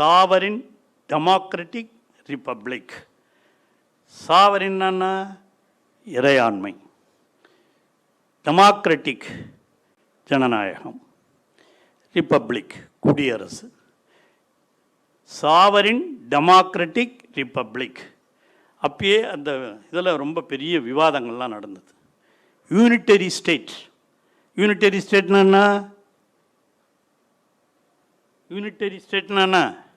Sovereign democratic republic சாவரின்னா இறையாண்மை. Democratic ஜனநாயகம். Republic குடியரசு. சாவரின் டெமோக்ரட்டிக் ரிப்பப்ளிக் அப்பயே அந்த இதில் ரொம்ப பெரிய விவாதங்கள்லாம் நடந்தது. யூனிட்டரி ஸ்டேட் யூனிட்டரி ஸ்டேட்னா என்ன? யூனிட்டரி ஸ்டேட்னா என்ன?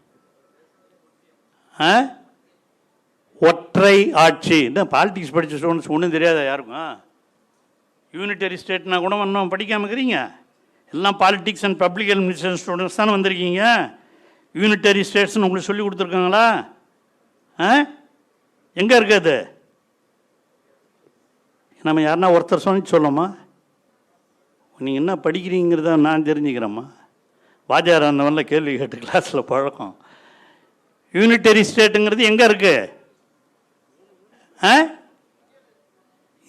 ஒற்றை ஆட்சி. இந்த பாலிடிக்ஸ் படித்த ஸ்டூடெண்ட்ஸ் ஒன்றும் தெரியாதா யாருக்கும்? யூனிட்டரி ஸ்டேட்னா கூட இன்னும் படிக்காமல் இருக்கிறீங்க. எல்லாம் politics and public administration students தானே வந்திருக்கீங்க. யூனிட்டரி ஸ்டேட்ஸ்னு உங்களுக்கு சொல்லி கொடுத்துருக்காங்களா? ஆ? எங்கே இருக்காது நம்ம யாருன்னா ஒருத்தர் சொல்லி சொல்லோமா நீங்கள் என்ன படிக்கிறீங்கிறத நான் தெரிஞ்சுக்கிறேம்மா. வாத்தியார் அந்தவன்ல கேள்வி கேட்டு கிளாஸில் பழக்கம். யூனிட்டரி ஸ்டேட்டுங்கிறது எங்கே இருக்கு? ஆ?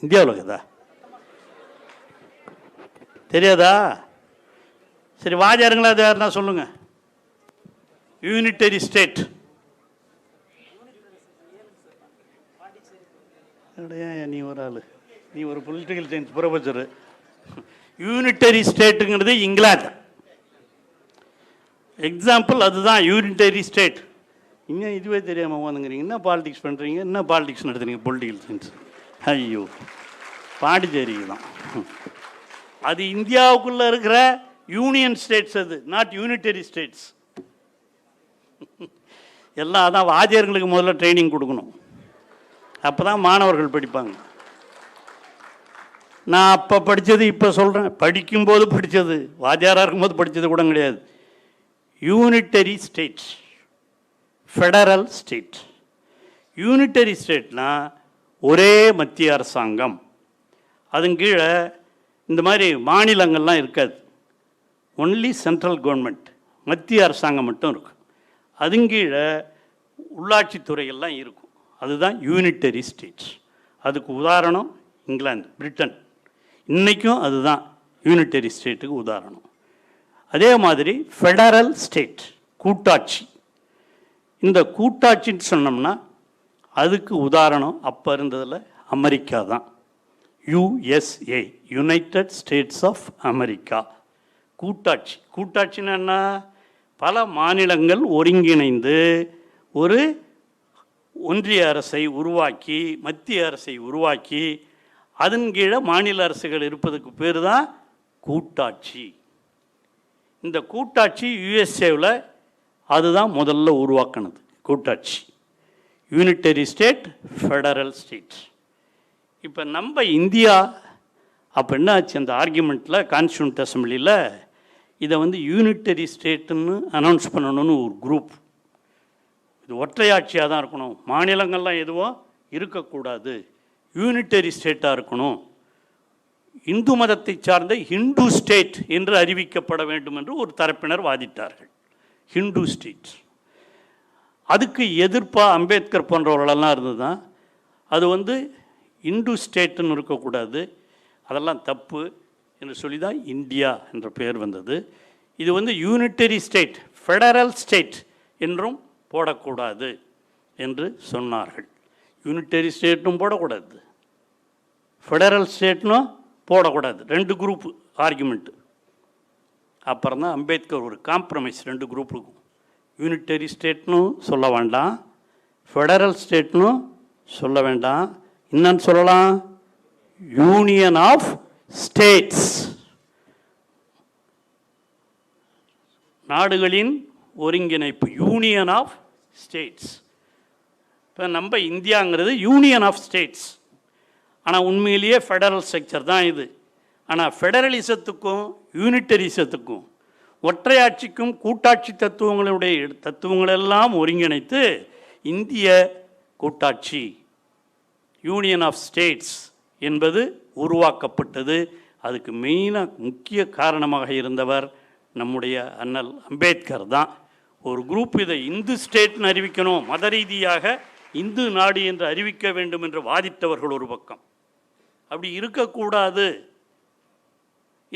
இந்தியாவில் இருக்குதா? தெரியாதா? சரி வாஜாருங்களா அது யாருன்னா சொல்லுங்க. யூனிட்டரி ஸ்டேட் நீ ஒரு ஆள்? நீ ஒரு பொலிட்டிக்கல் சயின்ஸ் ப்ரொஃபஸர் யூனிட்டரி ஸ்டேட்டுங்கிறது இங்கிலாந்து. எக்ஸாம்பிள் அதுதான் யூனிட்டரி ஸ்டேட் இன்னும் இதுவே தெரியாமல் உட்காந்துங்கிறீங்க. என்ன பாலிடிக்ஸ் பண்ணுறீங்க என்ன பாலிடிக்ஸ் நடத்துறீங்க? பொலிட்டிக்கல் சயின்ஸ் ஐயோ. பாண்டிச்சேரி தான். அது இந்தியாவுக்குள்ளே இருக்கிற யூனியன் ஸ்டேட்ஸ் அது நாட் யூனிட்டரி ஸ்டேட்ஸ் எல்லாம் அதான் வாத்தியார்களுக்கு முதல்ல ட்ரைனிங் கொடுக்கணும். அப்போ தான் மாணவர்கள் படிப்பாங்க. நான் அப்போ படித்தது இப்போ சொல்கிறேன் படிக்கும்போது படித்தது வாத்தியாராக இருக்கும்போது படித்தது கூட கிடையாது. Unitary states federal state unitary ஸ்டேட்னா ஒரே மத்திய அரசாங்கம். அதன் கீழே இந்த மாதிரி மாநிலங்கள்லாம் இருக்காது. ஒன்லி சென்ட்ரல் கவர்மெண்ட் மத்திய அரசாங்கம் மட்டும் இருக்கும். அதன் கீழே உள்ளாட்சித்துறையெல்லாம் இருக்கும். அதுதான் யூனிட்டரி ஸ்டேட்ஸ் அதுக்கு உதாரணம் இங்கிலாந்து பிரிட்டன். இன்றைக்கும் அதுதான் யூனிட்டரி ஸ்டேட்டுக்கு உதாரணம். அதே மாதிரி ஃபெடரல் ஸ்டேட் கூட்டாட்சி. இந்த கூட்டாட்சின்னு சொன்னோம்னா அதுக்கு உதாரணம் அப்போ இருந்ததில் அமெரிக்கா தான். USA United States of America கூட்டாட்சி. கூட்டாட்சின்னா என்ன? பல மாநிலங்கள் ஒருங்கிணைந்து ஒரு ஒன்றிய அரசை உருவாக்கி மத்திய அரசை உருவாக்கி அதன் கீழே மாநில அரசுகள் இருப்பதுக்கு பேர் தான் கூட்டாட்சி. இந்த கூட்டாட்சி யுஎஸ்ஏவில் அதுதான் முதல்ல உருவாக்கினது. கூட்டாட்சி. யூனிட்டரி ஸ்டேட் ஃபெடரல் ஸ்டேட் இப்போ நம்ம இந்தியா அப்போ என்ன ஆச்சு? அந்த ஆர்கியூமெண்ட்டில் கான்ஸ்டியூண்ட் அசம்பிளியில் இதை வந்து யூனிட்டரி ஸ்டேட்டுன்னு அனௌன்ஸ் பண்ணணும்னு ஒரு குரூப் இது ஒற்றையாட்சியாக தான் இருக்கணும். மாநிலங்கள்லாம் எதுவோ இருக்கக்கூடாது. யூனிட்டரி ஸ்டேட்டாக இருக்கணும். இந்து மதத்தை சார்ந்த ஹிந்து ஸ்டேட் என்று அறிவிக்கப்பட வேண்டும் என்று ஒரு தரப்பினர் வாதிட்டார்கள். ஹிந்து ஸ்டேட் அதுக்கு எதிர்ப்பாக அம்பேத்கர் போன்றவர்களெல்லாம் இருந்தது தான் அது வந்து இந்து ஸ்டேட்டுன்னு இருக்கக்கூடாது. அதெல்லாம் தப்பு என்று சொல்லி தான் இந்தியா என்ற பெயர் வந்தது. இது வந்து யூனிட்டரி ஸ்டேட் ஃபெடரல் ஸ்டேட் என்றும் போடக்கூடாது என்று சொன்னார்கள். யூனிட்டரி ஸ்டேட்டும் போடக்கூடாது. ஃபெடரல் ஸ்டேட்னும் போடக்கூடாது. ரெண்டு குரூப் ஆர்குமெண்ட்டு அப்புறம் தான் அம்பேத்கர் ஒரு காம்ப்ரமைஸ் ரெண்டு குரூப்புக்கும் யூனிட்டரி ஸ்டேட்னு சொல்ல வேண்டாம் ஃபெடரல் ஸ்டேட்னு சொல்ல வேண்டாம். என்னன்னு சொல்லலாம்? யூனியன் ஆஃப் ஸ்டேட்ஸ் நாடுகளின் ஒருங்கிணைப்பு யூனியன் ஆஃப் ஸ்டேட்ஸ் இப்போ நம்ம இந்தியாங்கிறது யூனியன் ஆஃப் ஸ்டேட்ஸ் ஆனால் உண்மையிலேயே ஃபெடரல் ஸ்ட்ரக்சர் தான் இது. ஆனால் ஃபெடரலிசத்துக்கும் யூனிட்டரிசத்துக்கும் ஒற்றையாட்சிக்கும் கூட்டாட்சி தத்துவங்களுடைய தத்துவங்களெல்லாம் ஒருங்கிணைத்து இந்திய கூட்டாட்சி யூனியன் ஆஃப் ஸ்டேட்ஸ் என்பது உருவாக்கப்பட்டது. அதுக்கு மெயினாக முக்கிய காரணமாக இருந்தவர் நம்முடைய அண்ணல் அம்பேத்கர் தான். ஒரு குரூப் இதை இந்து ஸ்டேட்னு அறிவிக்கணும் மத ரீதியாக இந்து நாடு என்று அறிவிக்க வேண்டும் என்று வாதிட்டவர்கள் ஒரு பக்கம். அப்படி இருக்கக்கூடாது.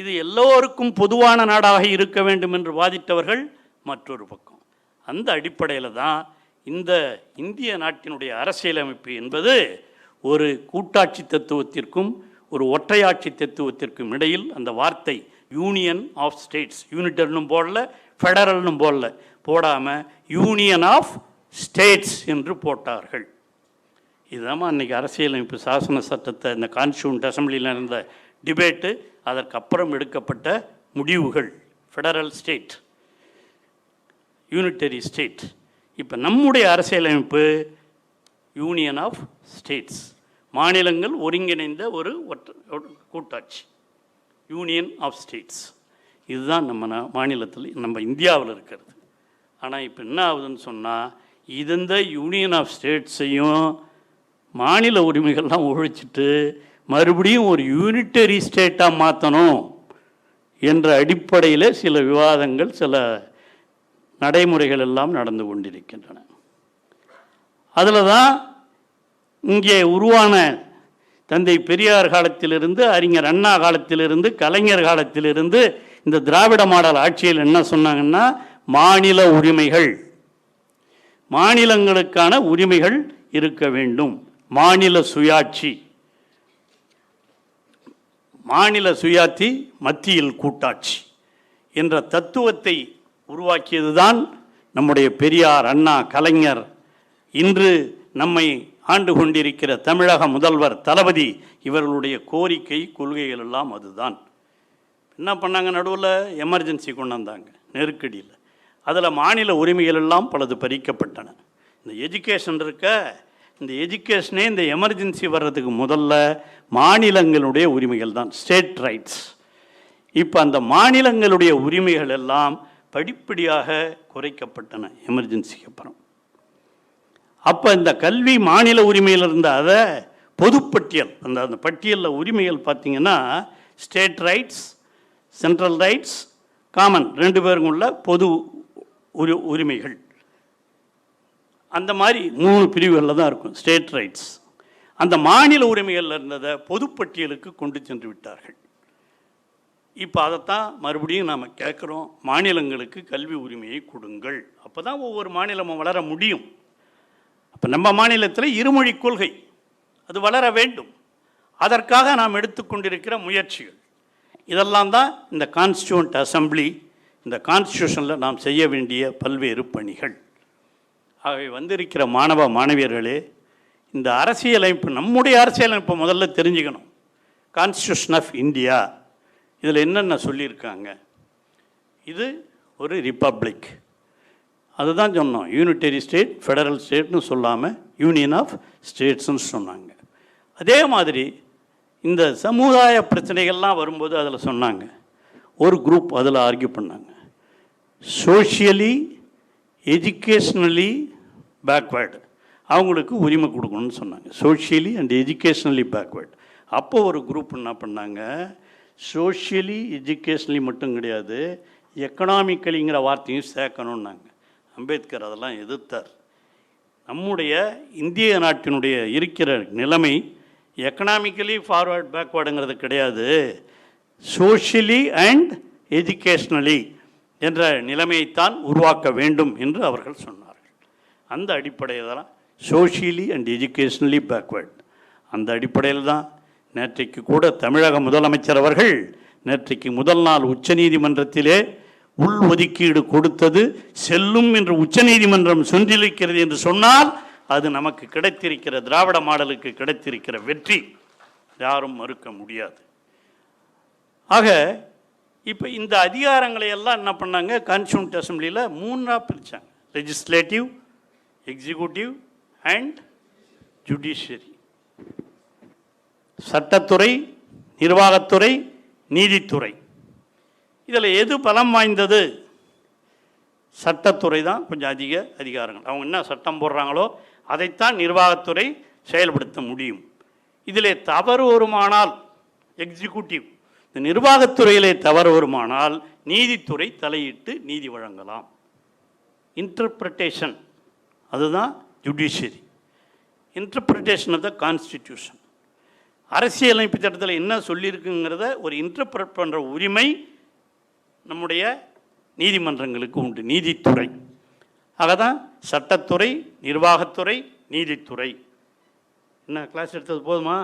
இது எல்லோருக்கும் பொதுவான நாடாக இருக்க வேண்டும் என்று வாதிட்டவர்கள் மற்றொரு பக்கம். அந்த அடிப்படையில் தான் இந்த இந்திய நாட்டினுடைய அரசியலமைப்பு என்பது ஒரு கூட்டாட்சி தத்துவத்திற்கும் ஒரு ஒற்றையாட்சி தத்துவத்திற்கும் இடையில் அந்த வார்த்தை யூனியன் ஆஃப் ஸ்டேட்ஸ் யூனிட்டர்னும் போடல ஃபெடரல்னும் போடல போடாமல் யூனியன் ஆஃப் ஸ்டேட்ஸ் என்று போட்டார்கள். இதுதான் அன்றைக்கி அரசியலமைப்பு சாசன சட்டத்தை இந்த கான்ஸ்டியூண்ட் அசம்பிளியில் இருந்த டிபேட்டு அதற்கப்புறம் எடுக்கப்பட்ட முடிவுகள். ஃபெடரல் ஸ்டேட் யூனிட்டரி ஸ்டேட் இப்போ நம்முடைய அரசியலமைப்பு யூனியன் ஆஃப் ஸ்டேட்ஸ் மாநிலங்கள் ஒருங்கிணைந்த ஒரு ஒற்ற கூட்டாட்சி. யூனியன் ஆஃப் ஸ்டேட்ஸ் இதுதான் நம்ம மாநிலத்தில் நம்ம இந்தியாவில் இருக்கிறது. ஆனால் இப்போ என்ன ஆகுதுன்னு சொன்னால் இது இந்த யூனியன் ஆஃப் ஸ்டேட்ஸையும் மாநில உரிமைகள்லாம் ஒழிச்சிட்டு மறுபடியும் ஒரு யூனிட்டரி ஸ்டேட்டாக மாற்றணும் என்ற அடிப்படையில் சில விவாதங்கள் சில நடைமுறைகள் எல்லாம் நடந்து கொண்டிருக்கின்றன. அதில் தான் இங்கே உருவான தந்தை பெரியார் காலத்திலிருந்து அறிஞர் அண்ணா காலத்திலிருந்து கலைஞர் காலத்திலிருந்து இந்த திராவிட மாடல் ஆட்சியில் என்ன சொன்னாங்கன்னா மாநில உரிமைகள். மாநிலங்களுக்கான உரிமைகள் இருக்க வேண்டும். மாநில சுயாட்சி. மாநில சுயாட்சி மத்தியில் கூட்டாட்சி என்ற தத்துவத்தை உருவாக்கியதுதான் நம்முடைய பெரியார் அண்ணா கலைஞர். இன்று நம்மை ஆண்டு கொண்டிருக்கிற தமிழக முதல்வர் தளபதி இவர்களுடைய கோரிக்கை கொள்கைகள் எல்லாம் அதுதான். என்ன பண்ணாங்க நடுவில்? எமர்ஜென்சி கொண்டு வந்தாங்க நெருக்கடியில். அதில் மாநில உரிமைகள் எல்லாம் பலது பறிக்கப்பட்டன. இந்த எஜுகேஷன் இருக்க இந்த எஜுகேஷனே இந்த எமர்ஜென்சி வர்றதுக்கு முதல்ல மாநிலங்களுடைய உரிமைகள் தான் ஸ்டேட் ரைட்ஸ் இப்போ அந்த மாநிலங்களுடைய உரிமைகள் எல்லாம் படிப்படியாக குறைக்கப்பட்டன எமர்ஜென்சிக்கு அப்புறம். அப்போ இந்த கல்வி மாநில உரிமையில் இருந்த அதை பொதுப்பட்டியல் அந்த அந்த பட்டியலில் உரிமைகள் பார்த்தீங்கன்னா state rights central rights common ரெண்டு பேருக்கும் உள்ள பொது உரி உரிமைகள். அந்த மாதிரி மூணு பிரிவுகளில் தான் இருக்கும் ஸ்டேட் ரைட்ஸ் அந்த மாநில உரிமைகளில் இருந்ததை பொதுப்பட்டியலுக்கு கொண்டு சென்று விட்டார்கள். இப்போ அதைத்தான் மறுபடியும் நாம் கேட்குறோம் மாநிலங்களுக்கு கல்வி உரிமையை கொடுங்கள். அப்போ தான் ஒவ்வொரு மாநிலமும் வளர முடியும். அப்போ நம்ம மாநிலத்தில் இருமொழி கொள்கை அது வளர வேண்டும். அதற்காக நாம் எடுத்துக்கொண்டிருக்கிற முயற்சிகள். இதெல்லாம் தான் இந்த கான்ஸ்டியூண்ட் அசம்பிளி இந்த கான்ஸ்டியூஷனில் நாம் செய்ய வேண்டிய பல்வேறு பணிகள். ஆகவே வந்திருக்கிற மாணவ மாணவியர்களே இந்த அரசியலமைப்பு நம்முடைய அரசியலமைப்பை முதல்ல தெரிஞ்சுக்கணும். கான்ஸ்டியூஷன் ஆஃப் இந்தியா இதில் என்னென்ன சொல்லியிருக்காங்க? இது ஒரு ரிப்பப்ளிக் அதுதான் சொன்னோம். யூனிட்டரி ஸ்டேட் ஃபெடரல் ஸ்டேட்னு சொல்லாமல் யூனியன் ஆஃப் ஸ்டேட்ஸ்னு சொன்னாங்க. அதே மாதிரி இந்த சமுதாய பிரச்சனைகள்லாம் வரும்போது அதில் சொன்னாங்க. ஒரு குரூப் அதில் ஆர்கியூ பண்ணாங்க. சோஷியலி எஜுகேஷ்னலி பேக்வேர்டு அவங்களுக்கு உரிமை கொடுக்கணும்னு சொன்னாங்க. சோஷியலி அண்ட் எஜுகேஷ்னலி பேக்வேர்ட் அப்போ ஒரு குரூப் என்ன பண்ணாங்க? சோஷியலி எஜுகேஷ்னலி மட்டும் கிடையாது எக்கனாமிக்கலிங்கிற வார்த்தையும் சேர்க்கணுன்னாங்க அம்பேத்கர் அதெல்லாம் எதிர்த்தார். நம்முடைய இந்திய நாட்டினுடைய இருக்கிற நிலைமை எக்கனாமிக்கலி ஃபார்வர்ட் பேக்வேர்டுங்கிறது கிடையாது. சோஷியலி அண்ட் எஜுகேஷ்னலி என்ற நிலைமையைத்தான் உருவாக்க வேண்டும் என்று அவர்கள் சொன்னார்கள். அந்த அடிப்படையில் தான் சோஷியலி அண்ட் எஜுகேஷ்னலி பேக்வேர்ட் அந்த அடிப்படையில் தான் நேற்றைக்கு கூட தமிழக முதலமைச்சர் அவர்கள் நேற்றைக்கு முதல் நாள் உச்சநீதிமன்றத்திலே உள் ஒதுக்கீடு கொடுத்தது செல்லும் என்று உச்சநீதிமன்றம் சொல்லியிருக்கிறது என்று சொன்னால் அது நமக்கு கிடைத்திருக்கிற திராவிட மாடலுக்கு கிடைத்திருக்கிற வெற்றி. யாரும் மறுக்க முடியாது. ஆக இப்போ இந்த அதிகாரங்களை எல்லாம் என்ன பண்ணாங்க? கான்ஸ்டியூண்ட் அசம்பிளியில் மூணாக பிரித்தாங்க லெஜிஸ்லேட்டிவ் எக்ஸிக்யூட்டிவ் அண்ட் ஜுடிஷியரி சட்டத்துறை நிர்வாகத்துறை நீதித்துறை. இதில் எது பலம் வாய்ந்தது? சட்டத்துறை தான் கொஞ்சம் அதிக அதிகாரங்கள். அவங்க என்ன சட்டம் போடுறாங்களோ அதைத்தான் நிர்வாகத்துறை செயல்படுத்த முடியும். இதிலே தவறு வருமானால் எக்ஸிக்யூட்டிவ் இந்த நிர்வாகத்துறையிலே தவறு வருமானால் நீதித்துறை தலையிட்டு நீதி வழங்கலாம். இன்டர்பிரட்டேஷன் அதுதான் judiciary interpretation of the constitution அரசியலமைப்பு சட்டத்தில் என்ன சொல்லியிருக்குங்கிறத ஒரு இன்டர்பிரட் பண்ணுற உரிமை நம்முடைய நீதிமன்றங்களுக்கு உண்டு நீதித்துறை ஆக தான் சட்டத்துறை நிர்வாகத்துறை நீதித்துறை என்ன கிளாஸ் எடுத்தது போதுமா